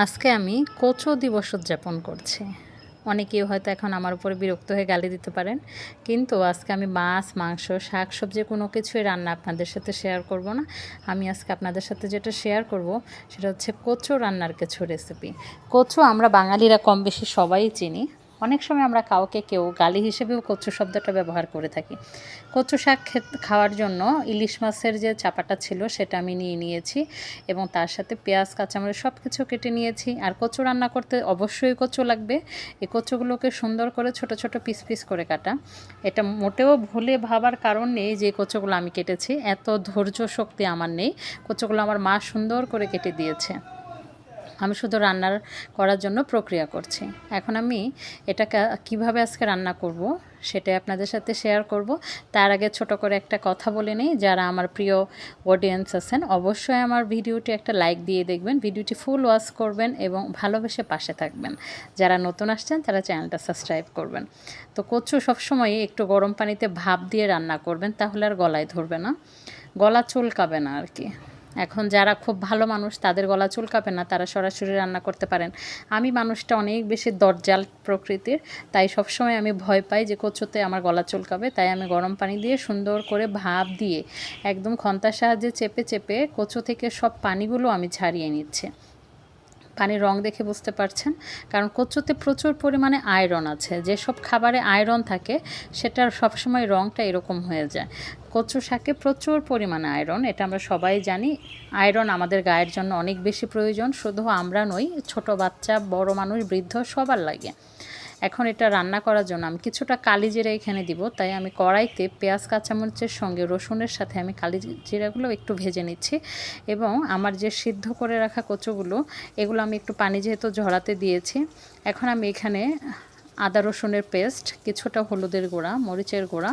আজকে আমি কোচো দিবস উদযাপন করছি। অনেকেই হয়তো এখন আমার উপরে বিরক্ত হয়ে গালি দিতে পারেন, কিন্তু আজকে আমি মাছ, মাংস, শাক, সবজি কোনো কিছুই রান্না আপনাদের সাথে শেয়ার করব না। আমি আজকে আপনাদের সাথে যেটা শেয়ার করব, সেটা হচ্ছে কচু রান্নার কিছু রেসিপি কচু আমরা বাঙালিরা কম বেশি সবাই চিনি। অনেক সময় আমরা কাউকে কেউ গালি হিসেবেও কচু শব্দটা ব্যবহার করে থাকি। কচু শাক খাওয়ার জন্য ইলিশ মাছের যে চাপাটা ছিল সেটা আমি নিয়ে নিয়েছি এবং তার সাথে পেঁয়াজ, কাঁচামরিচ সব কিছু কেটে নিয়েছি। আর কচু রান্না করতে অবশ্যই কচু লাগবে। এই কচুগুলোকে সুন্দর করে ছোট ছোট পিস পিস করে কাটা। এটা মোটেও ভুলে ভাবার কারণ নেই যে কচুগুলো আমি কেটেছি। এত ধৈর্য, শক্তি আমার নেই। কচুগুলো আমার মা সুন্দর করে কেটে দিয়েছে। আমি শুধু রান্নার করার জন্য প্রক্রিয়া করছি। এখন আমি এটাকে কীভাবে আজকে রান্না করব সেটাই আপনাদের সাথে শেয়ার করব। তার আগে ছোট করে একটা কথা বলে নিই, যারা আমার প্রিয় অডিয়েন্স আছেন, অবশ্যই আমার ভিডিওটি একটা লাইক দিয়ে দেখবেন, ভিডিওটি ফুল ওয়াচ করবেন এবং ভালোবেসে পাশে থাকবেন। যারা নতুন আসছেন, তারা চ্যানেলটা সাবস্ক্রাইব করবেন। তো কচু সবসময় একটু গরম পানিতে ভাপ দিয়ে রান্না করবেন, তাহলে আর গলায় ধরবে না। গলা চুলকাবে না আর কি। এখন যারা খুব ভালো মানুষ, তাদের গলা চুলকাবে না, তারা সরাসরি রান্না করতে পারেন। আমি মানুষটা অনেক বেশি দরজাল প্রকৃতির, তাই সবসময় আমি ভয় পাই যে কচুতে আমার গলা চুলকাবে। তাই আমি গরম পানি দিয়ে সুন্দর করে ভাপ দিয়ে একদম খন্তার সাহায্যে চেপে চেপে কচু থেকে সব পানিগুলো আমি ছাড়িয়ে নিচ্ছি। পানির রং দেখে বুঝতে পারছেন। কারণ কচুতে প্রচুর পরিমাণে আয়রন আছে। যেসব খাবারে আয়রন থাকে, সেটার সবসময় রংটা এরকম হয়ে যায়। কচু শাকে প্রচুর পরিমাণে আয়রন, এটা আমরা সবাই জানি। আয়রন আমাদের গায়ের জন্য অনেক বেশি প্রয়োজন। শুধু আমরা নই, ছোট বাচ্চা, বড় মানুষ, বৃদ্ধ সবার লাগে। এখন এটা রান্না করার জন্য আমি কিছুটা কালি জিরা এখানে দিব, তাই আমি কড়াইতে পেঁয়াজ কাঁচামরিচের সঙ্গে রসুনের সাথে আমি কালি জিরাগুলো একটু ভেজে নিচ্ছি এবং আমার যে সিদ্ধ করে রাখা কচুগুলো, এগুলো আমি একটু পানি যেহেতু ঝরাতে দিয়েছি, এখন আমি এখানে আদা রসুনের পেস্ট, কিছুটা হলুদের গুঁড়া, মরিচের গুঁড়া,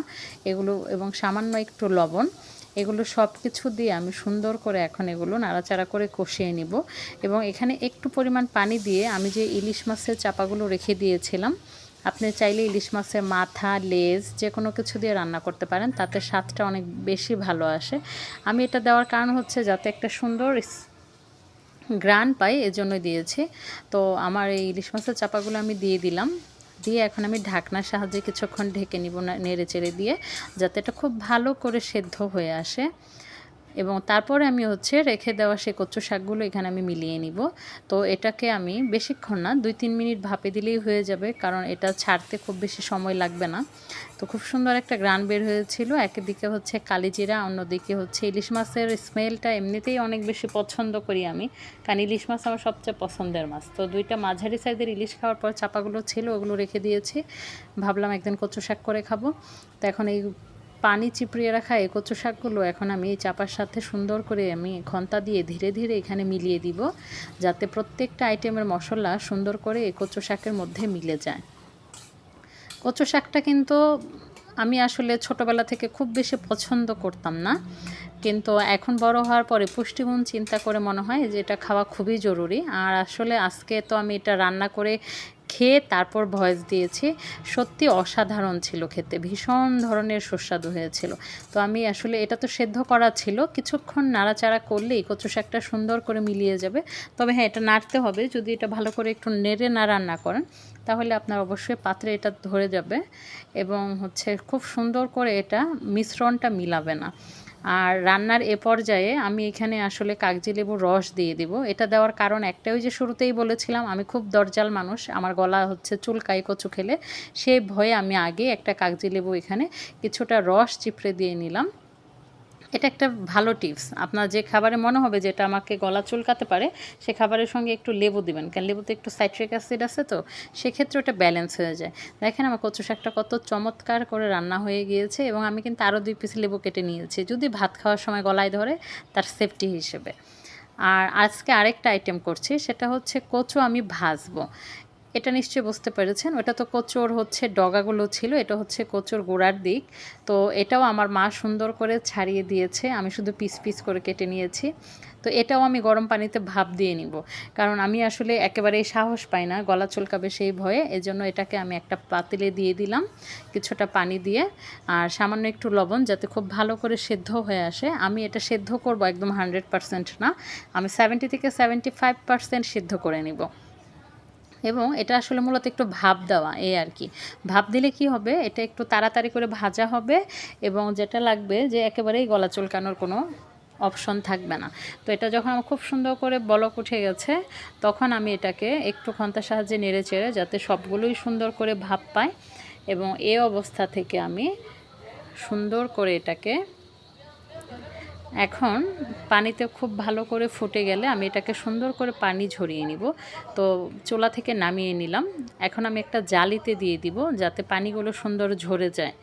এগুলো এবং সামান্য একটু লবণ এগুলো সব কিছু দিয়ে আমি সুন্দর করে এখন এগুলো নাড়াচাড়া করে কষিয়ে নিব এবং এখানে একটু পরিমাণ পানি দিয়ে আমি যে ইলিশ মাছের চাপাগুলো রেখে দিয়েছিলাম, আপনি চাইলে ইলিশ মাছের মাথা, লেজ যে কোনো কিছু দিয়ে রান্না করতে পারেন, তাতে স্বাদটা অনেক বেশি ভালো আসে। আমি এটা দেওয়ার কারণ হচ্ছে যাতে একটা সুন্দর গ্রান পাই এজন্য দিয়েছি। তো আমার এই ইলিশ মাছের চাপাগুলো আমি দিয়ে দিলাম। দিয়ে এখন আমি ঢাকনার সাহায্যে কিছুক্ষণ ঢেকে নিব নেড়ে চেড়ে দিয়ে, যাতে এটা খুব ভালো করে সেদ্ধ হয়ে আসে। এবং তারপরে আমি হচ্ছে রেখে দেওয়া সেই কচু শাকগুলো এখানে আমি মিলিয়ে নিব। তো এটাকে আমি বেশিক্ষণ না, দুই তিন মিনিট ভাপে দিলেই হয়ে যাবে, কারণ এটা ছাড়তে খুব বেশি সময় লাগবে না। তো খুব সুন্দর একটা গ্রান বের হয়েছিল। একদিকে হচ্ছে কালিজিরা, অন্যদিকে হচ্ছে ইলিশ মাছের স্মেলটা এমনিতেই অনেক বেশি পছন্দ করি আমি, কারণ ইলিশ মাছ আমার সবচেয়ে পছন্দের মাছ। তো দুইটা মাঝারি সাইজের ইলিশ খাওয়ার পর চাপাগুলো ছিল, ওগুলো রেখে দিয়েছি। ভাবলাম একদিন কচু শাক করে খাব। তো এখন এই পানি চিপড়িয়ে রাখা এই কচু শাকগুলো এখন আমি এই চাপার সাথে সুন্দর করে আমি ঘণ্টা দিয়ে ধীরে ধীরে এখানে মিলিয়ে দিব, যাতে প্রত্যেকটা আইটেমের মশলা সুন্দর করে এই কচু শাকের মধ্যে মিলে যায়। কচু শাকটা কিন্তু আমি আসলে ছোটোবেলা থেকে খুব বেশি পছন্দ করতাম না, কিন্তু এখন বড় হওয়ার পরে পুষ্টিগুণ চিন্তা করে মনে হয় যে এটা খাওয়া খুবই জরুরি। আর আসলে আজকে তো আমি এটা রান্না করে খেয়ে তারপর ভয়েস দিয়েছি। সত্যি অসাধারণ ছিল খেতে, ভীষণ ধরনের সুস্বাদু হয়েছিল। তো আমি আসলে এটা তো সেদ্ধ করা ছিল, কিছুক্ষণ নাড়াচাড়া করলেই কচু শাকটা সুন্দর করে মিলিয়ে যাবে। তবে হ্যাঁ এটা নাড়তে হবে, যদি এটা ভালো করে একটু নেড়ে না রান্না করেন, তাহলে আপনার অবশ্যই পাত্রে এটা ধরে যাবে এবং হচ্ছে খুব সুন্দর করে এটা মিশ্রণটা মিলাবে না। আর রান্নার এ পর্যায়ে আমি এখানে আসলে কাগজি লেবুর রস দিয়ে দিব। এটা দেওয়ার কারণ একটা ওই যে শুরুতেই বলেছিলাম, আমি খুব দরজাল মানুষ, আমার গলা হচ্ছে চুলকাই কচু খেলে। সেই ভয়ে আমি আগে একটা কাগজি লেবু এখানে কিছুটা রস চিপড়ে দিয়ে নিলাম। এটা একটা ভালো টিপস। আপনার যে খাবারে মনে হবে যেটা আমাকে গলা চুলকাতে পারে, সে খাবারের সঙ্গে একটু লেবু দিবেন। কারণ লেবুতে একটু সাইট্রিক অ্যাসিড আছে তো, সেক্ষেত্রে ওটা ব্যালেন্স হয়ে যায়। দেখেন আমার কচু শাকটা কত চমৎকার করে রান্না হয়ে গিয়েছে এবং আমি কিন্তু আরও দুই পিস লেবু কেটে নিয়েছি। যদি ভাত খাওয়ার সময় গলায় ধরে, তার সেফটি হিসেবে। আর আজকে আরেকটা আইটেম করছি, সেটা হচ্ছে কচু আমি ভাজবো। এটা নিশ্চয়ই বুঝতে পেরেছেন। ওটা তো কচুর হচ্ছে, ডগাগুলো ছিল, এটা হচ্ছে কচুর গোড়ার দিক। তো এটাও আমার মা সুন্দর করে ছাড়িয়ে দিয়েছে। আমি শুধু পিস পিস করে কেটে নিয়েছি। তো এটাও আমি গরম পানিতে ভাপ দিয়ে নিব। কারণ আমি আসলে একেবারেই সাহস পাই না, গলা চুলকাবে সেই ভয়ে। এজন্য এটাকে আমি একটা পাতিলে দিয়ে দিলাম কিছুটা পানি দিয়ে। আর সামান্য একটু লবণ যাতে খুব ভালো করে সেদ্ধ হয়ে আসে। আমি এটা সেদ্ধ করব একদম হান্ড্রেড পারসেন্ট না। আমি সেভেন্টি থেকে সেভেন্টি ফাইভ পারসেন্ট সেদ্ধ করে নিব। এবং এটা আসলে মূলত একটু ভাপ দেওয়া, এই আর কি। ভাপ দিলে কি হবে? এটা একটু তাড়াতাড়ি করে ভাজা হবে এবং যেটা লাগবে যে একেবারেই গলা চুলকানোর কোনো অপশন থাকবে না। তো এটা যখন আমার খুব সুন্দর করে বলক উঠে গেছে, তখন আমি এটাকে একটু খন্তার সাহায্যে নেড়ে চেড়ে যাতে সবগুলোই সুন্দর করে ভাপ পায় এবং এ অবস্থা থেকে আমি সুন্দর করে এটাকে এখন পানিতে খুব ভালো করে ফুটে গেলে আমি এটাকে সুন্দর করে পানি ঝরিয়ে নিব। তো চোলা থেকে নামিয়ে নিলাম। এখন আমি একটা জালিতে দিয়ে দিব যাতে পানিগুলো সুন্দর ঝরে যায়।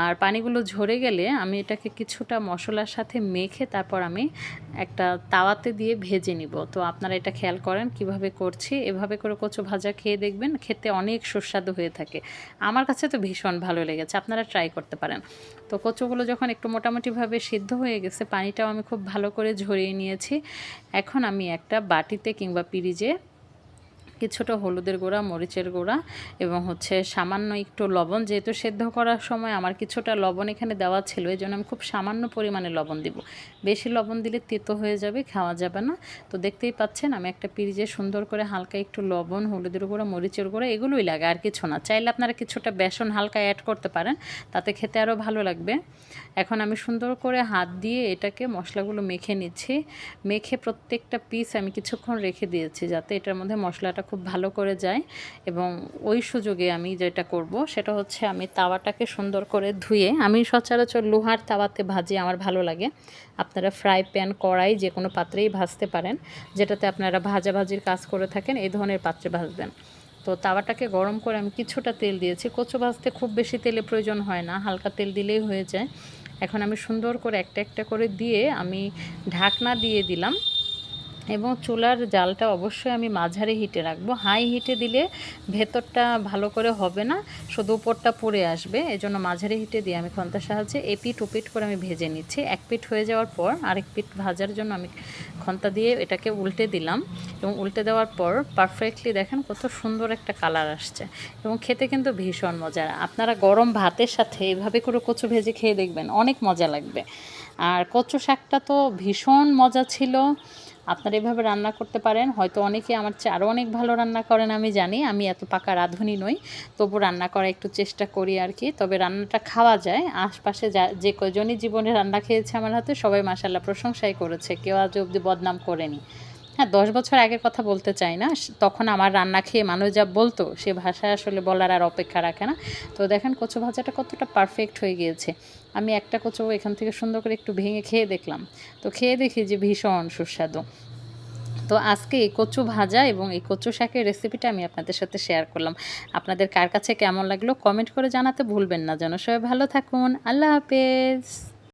আর পানিগুলো ঝরে গেলে আমি এটাকে কিছুটা মশলার সাথে মেখে তারপর আমি একটা তাওয়াতে দিয়ে ভেজে নিব। তো আপনারা এটা খেয়াল করেন কীভাবে করছি। এভাবে করে কচু ভাজা খেয়ে দেখবেন খেতে অনেক সুস্বাদু হয়ে থাকে। আমার কাছে তো ভীষণ ভালো লেগেছে। আপনারা ট্রাই করতে পারেন। তো কচুগুলো যখন একটু মোটামুটিভাবে সিদ্ধ হয়ে গেছে পানিটাও আমি খুব ভালো করে ঝরিয়ে নিয়েছি। এখন আমি একটা বাটিতে কিংবা পিরিজে কিছুটা হলুদের গুঁড়া, মরিচের গুঁড়া এবং হচ্ছে সামান্য একটু লবণ যেহেতু সেদ্ধ করার সময় আমার কিছুটা লবণ এখানে দেওয়া ছিল এই জন্য আমি খুব সামান্য পরিমাণে লবণ দিব। বেশি লবণ দিলে তেতো হয়ে যাবে, খাওয়া যাবে না। তো দেখতেই পাচ্ছেন আমি একটা পিরিজে সুন্দর করে হালকা একটু লবণ, হলুদের গুঁড়া, মরিচের গুঁড়া এগুলোই লাগে, আর কিছু না। চাইলে আপনারা কিছুটা বেসন হালকা অ্যাড করতে পারেন, তাতে খেতে আরও ভালো লাগবে। এখন আমি সুন্দর করে হাত দিয়ে এটাকে মশলাগুলো মেখে নিচ্ছি। মেখে প্রত্যেকটা পিস আমি কিছুক্ষণ রেখে দিয়েছি, যাতে এটার মধ্যে মশলাটা খুব ভালো করে যায় এবং ওই সুযোগে আমি যেটা করব সেটা হচ্ছে আমি তাওয়াটাকে সুন্দর করে ধুয়ে, আমি সচরাচর লোহার তাওয়াতে ভাজি আমার ভালো লাগে। আপনারা ফ্রাই প্যান, কড়াই যে কোনো পাত্রেই ভাজতে পারেন, যেটাতে আপনারা ভাজাভাজির কাজ করে থাকেন, এই ধরনের পাত্রে ভাজবেন। তো তাওয়াটাকে গরম করে আমি কিছুটা তেল দিয়েছি, কচু ভাজতে খুব বেশি তেলে প্রয়োজন হয় না, হালকা তেল দিলেই হয়ে যায়। এখন আমি সুন্দর করে একটা একটা করে দিয়ে আমি ঢাকনা দিয়ে দিলাম। এবং চুলার জালটা অবশ্যই আমি মাঝারি হিটে রাখব। হাই হিটে দিলে ভেতরটা ভালো করে হবে না, শুধু উপরটা পুড়ে আসবে। এজন্য মাঝারি হিটে দিয়ে আমি খন্তার সাহায্যে এপিট ওপিট করে আমি ভেজে নিচ্ছি। এক পিঠ হয়ে যাওয়ার পর আরেক পিঠ ভাজার জন্য আমি খন্তা দিয়ে এটাকে উল্টে দিলাম এবং উল্টে দেওয়ার পর পারফেক্টলি দেখেন কত সুন্দর একটা কালার আসছে এবং খেতে কিন্তু ভীষণ মজার। আপনারা গরম ভাতের সাথে এভাবে করে কচু ভেজে খেয়ে দেখবেন, অনেক মজা লাগবে। আর কচু শাকটা তো ভীষণ মজা ছিল। আপনারা এভাবে রান্না করতে পারেন। হয়তো অনেকে আমার চেয়ে আরও অনেক ভালো রান্না করেন, আমি জানি। আমি এত পাকা রাঁধুনি নই। তবু রান্না করা একটু চেষ্টা করি আর কি। তবে রান্নাটা খাওয়া যায়। আশপাশে যা, যে কজনই জীবনে রান্না খেয়েছে আমার হাতে, সবাই মাসাল্লাহ প্রশংসাই করেছে। কেউ আজ অবধি বদনাম করেনি। হ্যাঁ দশ বছর আগের কথা বলতে চাই না। তখন আমার রান্না খেয়ে মানুষ যা বলতো, সে ভাষায় আসলে বলার আর অপেক্ষা রাখে না। তো দেখেন, কচু ভাজাটা কতটা পারফেক্ট হয়ে গিয়েছে। আমি একটা কচু এখান থেকে সুন্দর করে একটু ভেঙে খেয়ে দেখলাম। তো খেয়ে দেখি যে ভীষণ সুস্বাদু। তো আজকে এই কচু ভাজা এবং এই কচু শাকের রেসিপিটা আমি আপনাদের সাথে শেয়ার করলাম। আপনাদের কার কাছে কেমন লাগল কমেন্ট করে জানাতে ভুলবেন না। যেন সবাই ভালো থাকুন। আল্লাহ হাফেজ।